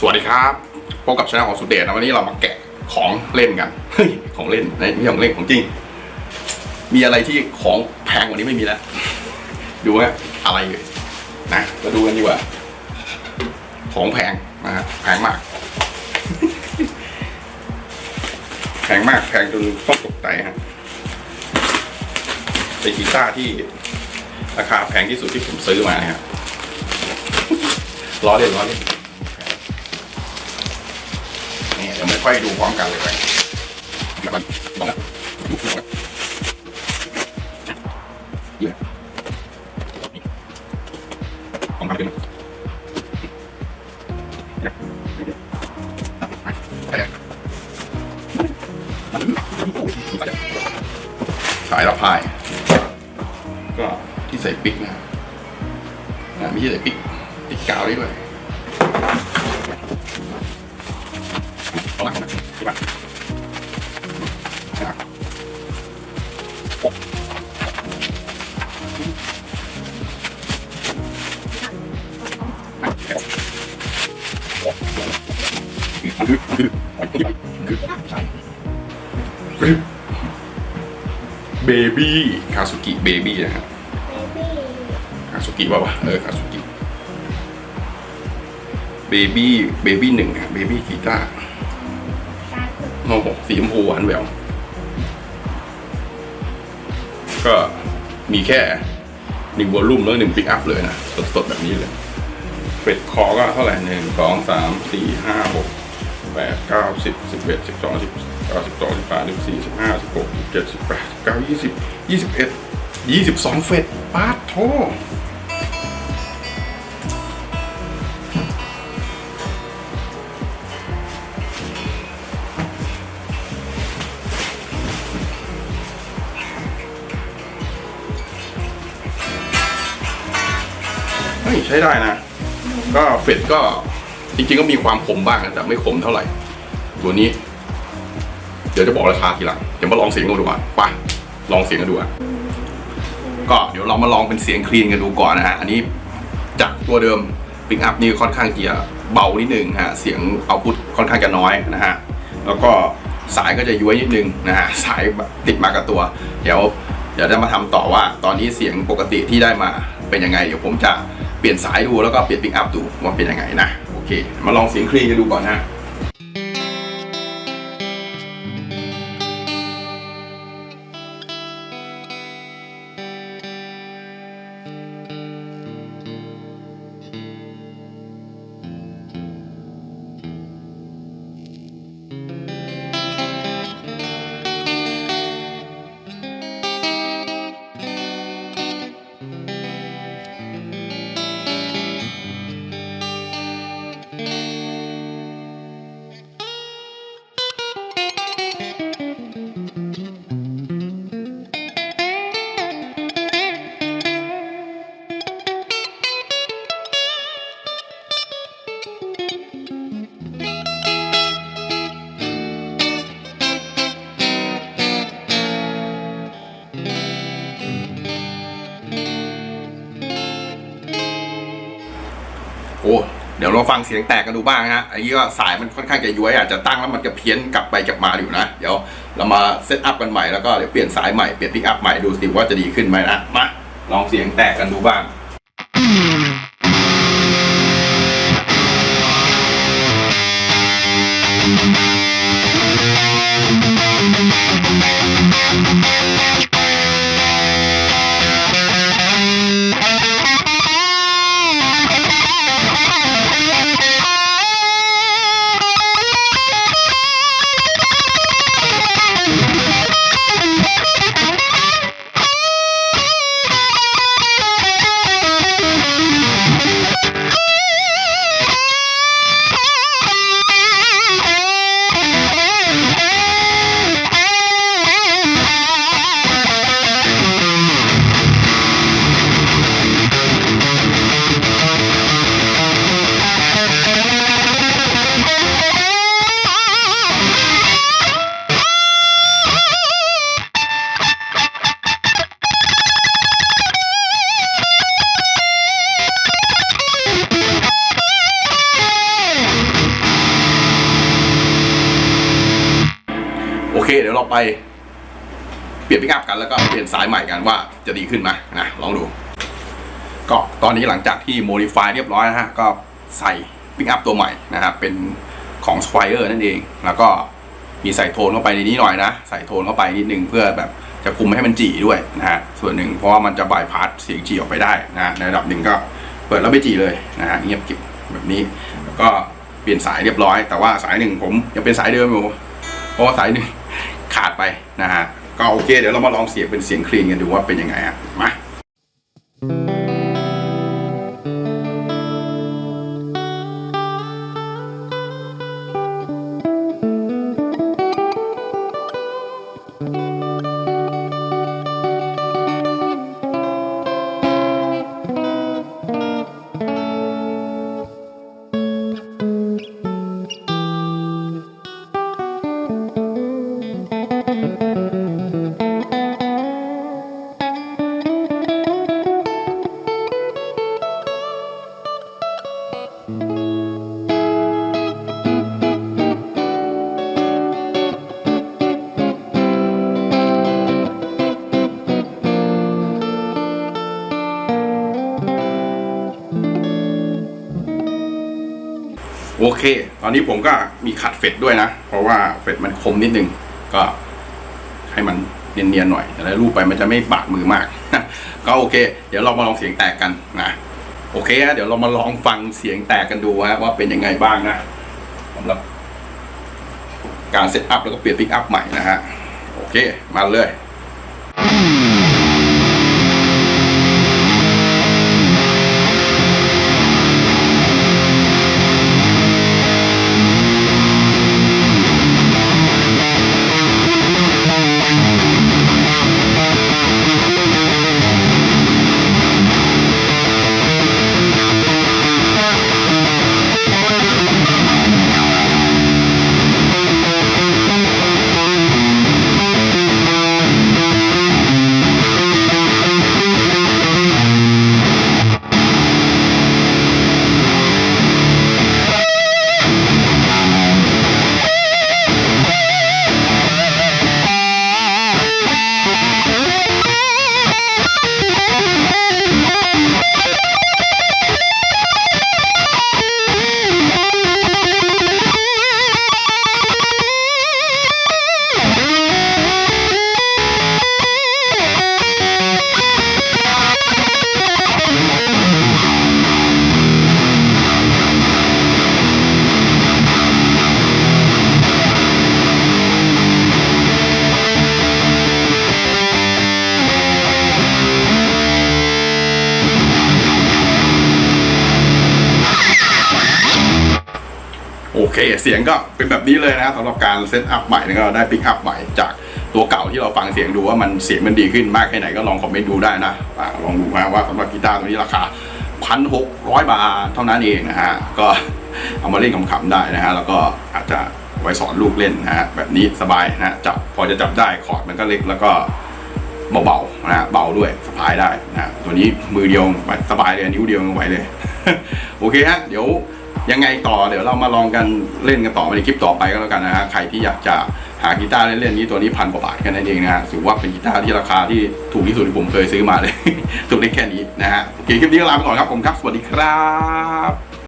สวัสดีครับพบกับช anel ของสุดเดชนะวันนี้เรามาแกะของเล่นกันเฮ้ยของเล่นไม่ใช่ของเล่นของจริง มีอะไรที่ของแพงกว่านี้ไม่มีแล้ว ดูว่าอะไรเลยนะมาดูกันดีกว่า ของแพงนะฮะแพงมาก แพงมากแพงจนต้องตกใจฮะเป็นกีตาร์ที่ราคาแพงที่สุดที่ผมซื้อมานะครับล้อเล่นล้อเล่น นี่เดี๋ยวไม่ค่อยดูพร้อมกันเลยไปเดี๋ยวก่องนะลุกลงนะยืนของทำเป็นสายละพาย ก็ที่ใส่ปิ๊กนะครับอ่าไม่ใช่ใส่ปิ๊ก ติดกาวได้ด้วย มาเอามาที่บ้านนะครับโอ้อะแค่โอ้คือคือคือคือใช่เบบี้คาสุกิเบบี้นะครับคาสุกิป่าวะเออคาสุกิเบบี้เบบี้หนึ่งอะเบบี้กีตาร์ โอ้โหสีชมพูหวานแหววก็มีแค่หนึ่งวอลลุ่มแล้วหนึ่งปิกอัพเลยนะ สดๆ แบบนี้เลยเฟรดคอก็เท่าไหร่หนึ่งสองสามสี่ห้าหกแปดเก้าสิบสิบเอ็ดสิบสองสิบเก้าสิบสองสิบสามสิบสี่สิบห้าสิบหกสิบเจ็ดสิบแปดสิบเก้ายี่สิบยี่สิบเอ็ดยี่สิบสองเฟรดปาดโท ใช้ได้นะ ก็เฟดก็จริงๆก็มีความขมบ้างแต่ไม่ขมเท่าไหร่ ตัวนี้ เดี๋ยวจะบอกราคาทีหลังเดี๋ยวมาลองเสียงกันดูก่อนไปลองเสียงกันดูอะก็เดี๋ยวเรามาลองเป็นเสียงคลีนกันดูก่อนนะฮะอันนี้จากตัวเดิมปิกอัพนี่ค่อนข้างจะเบานิดนึงฮะเสียงเอาพุทค่อนข้างจะน้อยนะฮะแล้วก็สายก็จะย้วยนิดนึงนะฮะสายติดมากับตัว เดี๋ยวเดี๋ยวจะมาทำต่อว่า ตอนนี้เสียงปกติที่ได้มาเป็นยังไง เดี๋ยวผมจะ เปลี่ยนสายดูแล้วก็เปลี่ยนปิกอัพดูว่าเป็นยังไงนะโอเค มาลองเสียงคลีนกันดูก่อนนะ โอ้เดี๋ยวเราฟังเสียงแตกกันดูบ้างฮะอันนี้ก็สายมันค่อนข้างจะย้วยอาจจะตั้งแล้วมันจะเพี้ยนกลับไปกลับมาอยู่นะ เดี๋ยวเรามาเซตอัพกันใหม่แล้วก็เดี๋ยวเปลี่ยนสายใหม่เปลี่ยนพิกอัพใหม่ดูสิว่าจะดีขึ้นไหมนะมาลองเสียงแตกกันดูบ้าง เคเดี๋ยวเราไปเปลี่ยนพิกัพกันแล้วก็เปลี่ยนสายใหม่กันว่าจะดีขึ้นไหมนะลองดู ก็ตอนนี้หลังจากที่โมดิฟายเรียบร้อยนะฮะก็ใส่พิกอัพตัวใหม่นะครับเป็นของ s คว i เออร์นั่นเอง แล้วก็มีใส่โทนเข้าไปในนี้หน่อยนะ ใส่โทนเข้าไปนิดนึงเพื่อแบบจะคุมไม่ให้มันจีด้วยนะฮะส่วนหนึ่งเพราะว่ามันจะบายพาสเสียงจีออกไปได้นะในระดับหนึ่งก็เปิดแล้วไม่จีเลยนะฮะเงียบกิบแบบนี้แล้วก็เปลี่ยนสายเรียบร้อย แต่ว่าสายหนึ่งผมยังเป็นสายเดิมอยู่เพราะว่าสายหนึ่ง ขาดไปนะฮะก็โอเค เดี๋ยวเรามาลองเสียงเป็นเสียงคลีนกันดูว่าเป็นยังไงฮะมา โอเค ตอนนี้ผมก็มีขัดเฟดด้วยนะ เพราะว่าเฟดมันคมนิดนึง ก็ให้มันเนียนๆหน่อย แต่แล้วรูปไปมันจะไม่บาดมือมาก ก็โอเค เดี๋ยวเรามาลองเสียงแตกกันนะ โอเคฮะเดี๋ยวเรามาลองฟังเสียงแตกกันดูฮะว่าเป็นยังไงบ้างนะสำหรับการเซตอัพแล้วก็เปลี่ยนพิกอัพใหม่นะฮะ โอเค มาเลย เค เสียงก็เป็นแบบนี้เลยนะสำหรับการเซตอัพใหม่แล้วก็ได้ปิกอัพใหม่จากตัวเก่าที่เราฟังเสียงดูว่ามันเสียงมันดีขึ้นมากแค่ไหนก็ลองคอมเมนต์ดูได้นะอลองดูนะว่าสำหรับกีตาร์ตัวนี้ราคาพันหกร้อยบาทเท่านั้นเองนะฮะก็เอามาเล่นขำๆได้นะฮะแล้วก็อาจจะไว้สอนลูกเล่นนะฮะแบบนี้สบายนะฮะจับพอจะจับได้คอร์ดมันก็เล็กแล้วก็เบาๆนะฮะเบาด้วยสะพายได้นะตัวนี้มือเดียวสบายเลยนิ้วเดียวยังไหวเลย โอเคฮะเดี๋ยว ยังไงต่อเดี๋ยวเรามาลองกันเล่นกันต่อในคลิปต่อไปก็แล้วกันนะฮะใครที่อยากจะหากีตาร์เล่นๆนี้ตัวนี้พันกว่าบาทแค่นั้นเองนะฮะถือว่าเป็นกีตาร์ที่ราคาที่ถูกที่สุดที่ผมเคยซื้อมาเลยถูกได้แค่นี้นะฮะโอเคคลิปนี้ก็ลาไปก่อนครับผมครับ สวัสดีครับ